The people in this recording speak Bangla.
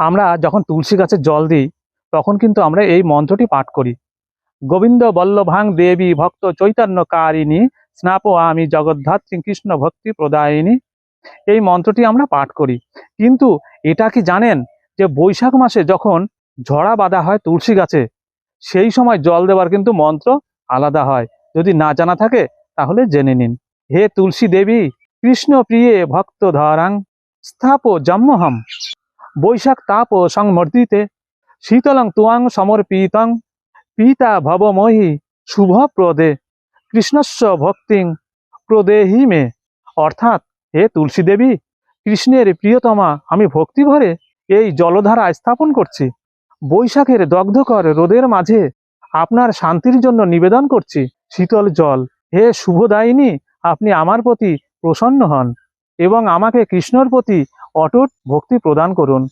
আমরা যখন তুলসী গাছে জল দিই, তখন কিন্তু আমরা এই মন্ত্রটি পাঠ করি। গোবিন্দ বল্লভাং দেবী ভক্ত চৈতন্য কারিণী স্নাপ আমি জগদ্ধাত্রী কৃষ্ণ ভক্তি প্রদায়িনী। এই মন্ত্রটি আমরা পাঠ করি। কিন্তু এটা কি জানেন যে বৈশাখ মাসে যখন ঝরা বাঁধা হয় তুলসী গাছে, সেই সময় জল দেওয়ার কিন্তু মন্ত্র আলাদা হয়। যদি না জানা থাকে, তাহলে জেনে নিন। হে তুলসী দেবী কৃষ্ণ প্রিয়ে ভক্ত ধরাং স্থাপ জম্মহম। বৈশাখ তাপ সংমর্দিতে শীতলং তুয়াং সমর্পিতং। পিতা ভবময়ী শুভ প্রদে কৃষ্ণস্য ভক্তিং প্রদেহি মে। অর্থাৎ, হে তুলসী দেবী, কৃষ্ণের প্রিয়তমা, আমি ভক্তি ভরে এই জলধারা স্থাপন করছি। বৈশাখের দগ্ধকর রোদের মাঝে আপনার শান্তির জন্য নিবেদন করছি। শীতল জল, হে শুভদায়িনী, আপনি আমার প্রতি প্রসন্ন হন এবং আমাকে কৃষ্ণর প্রতি অটুট ভক্তি প্রদান করুন।